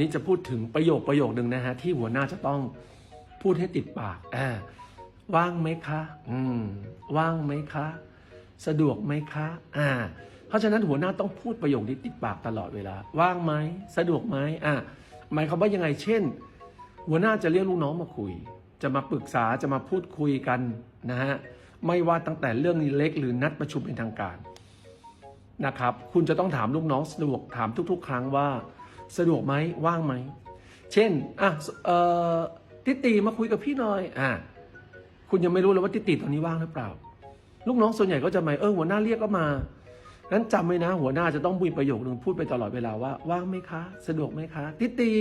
นี่จะพูดถึงประโยคประโยคหนึ่งนะฮะที่หัวหน้าจะต้องพูดให้ติดปากอ่าว่างไหมคะ อืม ว่างไหมคะ สะดวกไหมคะ อ่า เพราะฉะนั้นหัวหน้าต้องพูดประโยคนี้ติดปากตลอดเวลา ว่างไหมสะดวกไหมอ่าหมายความว่ายังไง เช่น หัวหน้าจะเรียกลูกน้องมาคุย จะมาปรึกษาจะมาพูดคุยกันนะฮะไม่ว่าตั้งแต่เรื่องเล็กหรือนัดประชุมเป็นทางการนะครับ คุณจะต้องถามลูกน้องสะดวกถามทุก ๆ ครั้งว่า สะดวกไหมว่างไหม เช่นอะเอ่อติตีมาคุยกับพี่หน่อยอะคุณยังไม่รู้เลยว่าติตีตอนนี้ว่างหรือเปล่า ลูกน้องส่วนใหญ่ก็จะม่เออหัวหน้าเรียกก็มานั้นจำไว้นะ หัวหน้าจะต้องพูดประโยคหนึ่งพูดไปตลอดเวลาว่าว่างไหมคะ สะดวกไหมคะ ติตี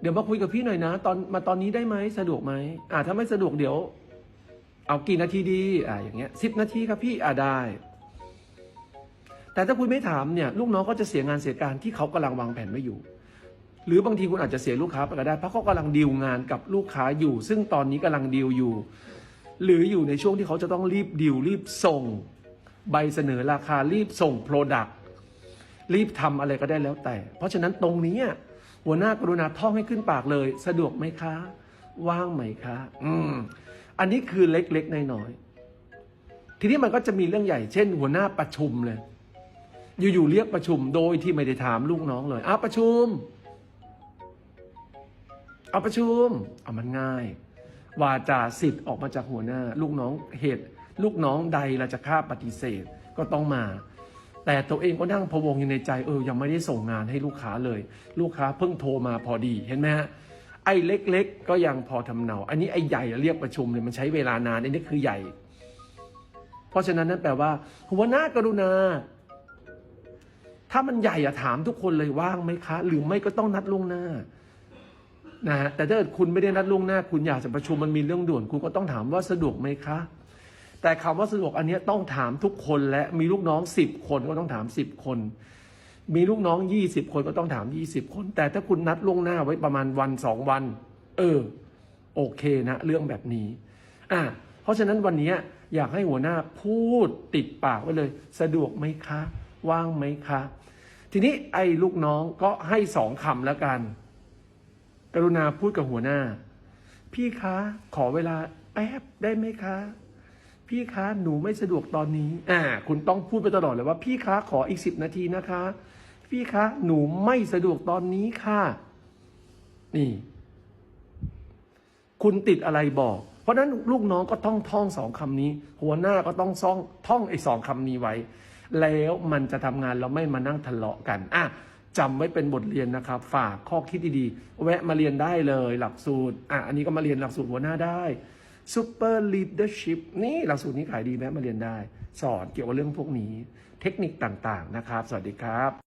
เดี๋ยวมาคุยกับพี่หน่อยนะ ตอนมาตอนนี้ได้ไหมสะดวกไหมอ่าถ้าไม่สะดวกเดี๋ยว เอากี่นาทีดีอ่าอย่างเงี้ยสิบนาทีครับพี่อ่าได้ แต่ถ้าคุณไม่ถามเนี่ยลูกน้องก็จะเสียงานเสียการที่เขากำลังวางแผนไว้อยู่ หรือบางทีคุณอาจจะเสียลูกค้าไปก็ได้เพราะเขากำลังดีลงานกับลูกค้าอยู่ ซึ่งตอนนี้กำลังดีลอยู่ หรืออยู่ในช่วงที่เขาจะต้องรีบดีลรีบส่ง ใบเสนอราคารีบส่งโปรดักต์รีบทำอะไรก็ได้แล้วแต่ เพราะฉะนั้นตรงนี้หัวหน้ากรุณาท่องให้ขึ้นปากเลย สะดวกไหมคะ ว่างไหมคะ อืมอันนี้คือเล็กๆน้อยๆทีนี้มันก็จะมีเรื่องใหญ่เช่น หัวหน้าประชุมเลย อยู่ๆเรียกประชุมโดยที่ไม่ได้ถามลูกน้องเลยเอาประชุม เอาประชุม เอามันง่าย วาจาสิทธิ์ออกมาจากหัวหน้า ลูกน้องเหตุ ลูกน้องใดเราจะฆ่าปฏิเสธก็ต้องมา แต่ตัวเองก็นั่งพะวงอยู่ในใจเออยังไม่ได้ส่งงานให้ลูกค้าเลย ลูกค้าเพิ่งโทรมาพอดีเห็นไหมฮะไอ้เล็ก ๆ ก็ยังพอทำเนา อันนี้ไอ้ใหญ่เรียกประชุมเนี่ยมันใช้เวลานานอันนี้คือใหญ่ เพราะฉะนั้นนั่นแปลว่าหัวหน้ากรุณา ถ้ามันใหญ่อะถามทุกคนเลยว่างไหมคะ หรือไม่ก็ต้องนัดล่วงหน้านะฮะแต่ถ้าเกิดคุณไม่ได้นัดล่วงหน้า คุณอยากจะประชุมมันมีเรื่องด่วน คุณก็ต้องถามว่าสะดวกไหมคะ แต่คำว่าสะดวกอันนี้ต้องถามทุกคนและมีลูกน้องสิบคนก็ต้องถามสิบคน มีลูกน้องยี่สิบคนก็ต้องถามยี่สิบคน แต่ถ้าคุณนัดล่วงหน้าไว้ประมาณวันสองวัน เออ โอเคนะ เรื่องแบบนี้อะเพราะฉะนั้นวันนี้อยากให้หัวหน้าพูดติดปากไว้เลย สะดวกไหมคะ ว่างไหมคะ ทีนี้ไอ้ลูกน้องก็ให้สองคำแล้วกัน กรุณาพูดกับหัวหน้า พี่คะขอเวลาแป๊บได้ไหมคะ พี่คะหนูไม่สะดวกตอนนี้ อ่า คุณต้องพูดไปตลอดเลยว่า พี่คะขออีกสิบนาทีนะคะ พี่คะหนูไม่สะดวกตอนนี้ค่ะ นี่ คุณติดอะไรบอกเพราะนั้นลูกน้องก็ต้องท่องสองคำนี้ หัวหน้าก็ต้องซ่องท่องไอ้สองคำนี้ไว้ แล้วมันจะทำงานเราไม่มานั่งทะเลาะกันอะจำไว้เป็นบทเรียนนะครับ ฝากข้อคิดดีๆ แวะมาเรียนได้เลยหลักสูตรอะอันนี้ก็มาเรียนหลักสูตรหัวหน้าได้ Super Leadership นี่หลักสูตรนี้ขายดีแวะมาเรียนได้ สอนเกี่ยวกับเรื่องพวกนี้ เทคนิคต่างๆนะครับ สวัสดีครับ